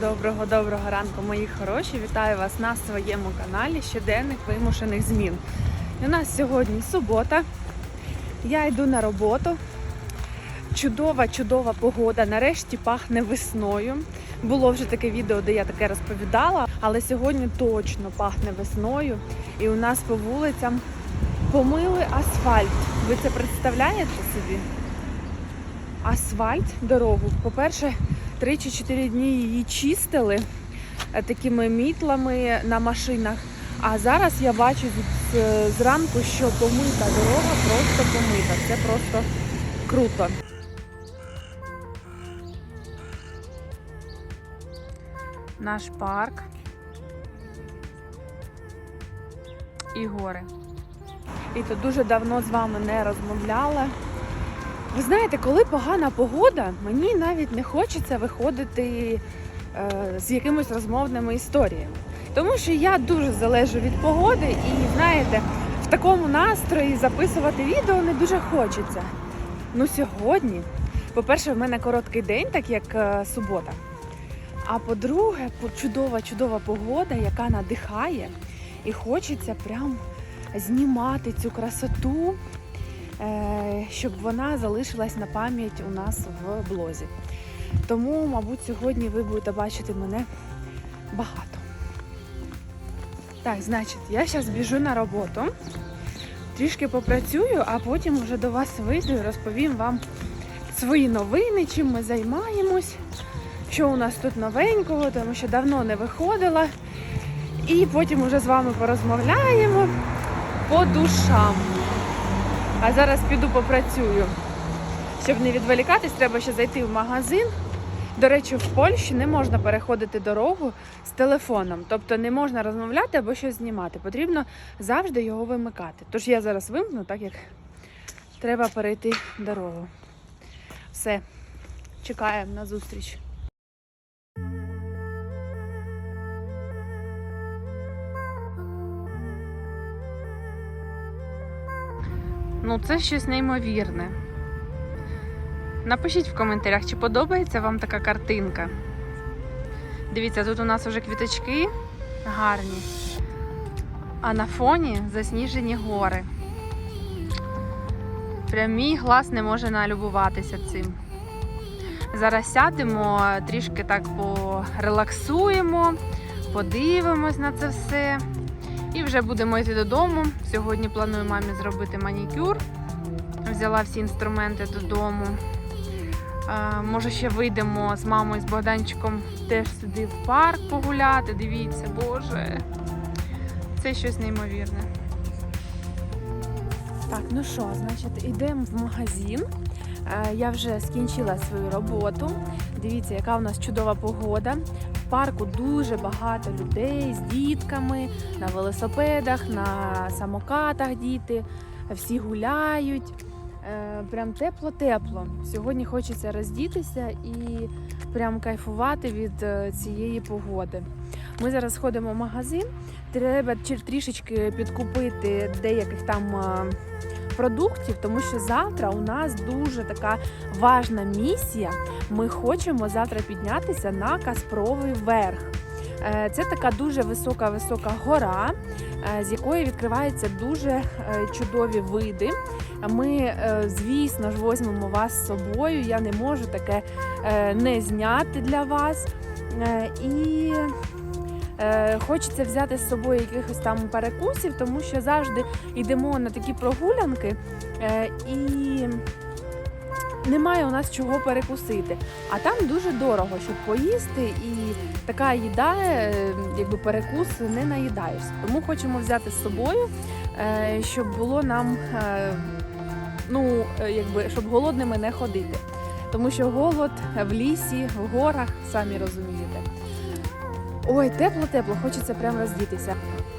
Доброго доброго ранку, мої хороші. Вітаю вас на своєму каналі Щоденник вимушених змін. У нас сьогодні субота. Я йду на роботу. Чудова, чудова погода. Нарешті пахне весною. Було вже таке відео, де я таке розповідала, але сьогодні точно пахне весною. І у нас по вулицям помили асфальт. Ви це представляєте собі? Асфальт, дорогу. По-перше, 3 чи 4 дні її чистили е, такими мітлами на машинах. А зараз я бачу е, зранку, що помита дорога просто помита. Це просто круто. Наш парк і гори. І то дуже давно з вами не розмовляла. Ви знаєте, коли погана погода, мені навіть не хочеться виходити е, з якимись розмовними історіями. Тому що я дуже залежу від погоди, і знаєте, в такому настрої записувати відео не дуже хочеться. Ну сьогодні, по-перше, в мене короткий день, так як е, субота. А по-друге, чудова, чудова погода, яка надихає, і хочеться прям знімати цю красоту щоб вона залишилась на пам'ять у нас в блозі. Тому, мабуть, сьогодні ви будете бачити мене багато. Так, значить, я зараз біжу на роботу, трішки попрацюю, а потім вже до вас вийду і розповім вам свої новини, чим ми займаємось, що у нас тут новенького, тому що давно не виходила. І потім вже з вами порозмовляємо по душам. А зараз піду попрацюю. Щоб не відволікатись, треба ще зайти в магазин. До речі, в Польщі не можна переходити дорогу з телефоном, тобто не можна розмовляти або щось знімати. Потрібно завжди його вимикати. Тож я зараз вимкну, так як треба перейти дорогу. Все, чекаємо на зустріч. Ну, це щось неймовірне. Напишіть в коментарях, чи подобається вам така картинка. Дивіться, тут у нас вже квіточки гарні, а на фоні засніжені гори. Прям мій глаз не може налюбуватися цим. Зараз сядемо, трішки так порелаксуємо, подивимось на це все. І вже будемо йти додому. Сьогодні планую мамі зробити манікюр. Взяла всі інструменти додому. Е, Може, ще вийдемо з мамою, з Богданчиком теж сюди в парк погуляти. Дивіться, Боже. Це щось неймовірне. Так, ну що, значить, йдемо в магазин. Е, Я вже скінчила свою роботу. Дивіться, яка у нас чудова погода. Парку дуже багато людей з дітками, на велосипедах, на самокатах діти. Всі гуляють. Е, Прям тепло-тепло. Сьогодні хочеться роздітися і прям кайфувати від е, цієї погоди. Ми зараз ходимо в магазин. Треба трішечки підкупити деяких там е, продуктів, тому що завтра у нас дуже така важна місія. Ми хочемо завтра піднятися на Каспровий верх. Е, Це така дуже висока-висока гора, е, з якої відкриваються дуже е, чудові види. Ми, звісно ж, возьмемо вас з собою. Я не можу таке не зняти для вас. І хочеться взяти з собою якихось там перекусів, тому що завжди йдемо на такі прогулянки е, і немає у нас чого перекусити. А там дуже дорого, щоб поїсти, і така їда, е, якби перекус, не наїдаєшся. Тому хочемо взяти з собою, е, щоб було нам, е, ну, е, якби, щоб голодними не ходити. Тому що голод в лісі, в горах, самі розумієте. Ой, тепло-тепло, хочеться прям роздітися.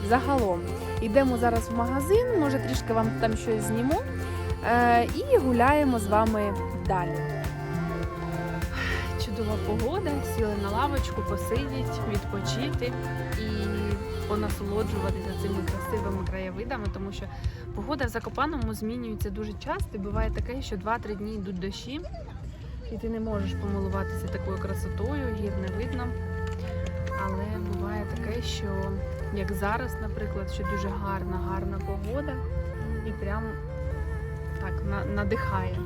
Загалом, йдемо зараз в магазин, може трішки вам там щось зніму. Е, і гуляємо з вами далі. Чудова погода, сіли на лавочку, посидіти, відпочити і понасолоджуватися цими красивими краєвидами, тому що погода в Закопаному змінюється дуже часто. Буває таке, що 2-3 дні йдуть дощі, і ти не можеш помилуватися такою красотою, гір не видно. Але буває таке, що як зараз, наприклад, що дуже гарна, гарна погода і прям так на- надихає.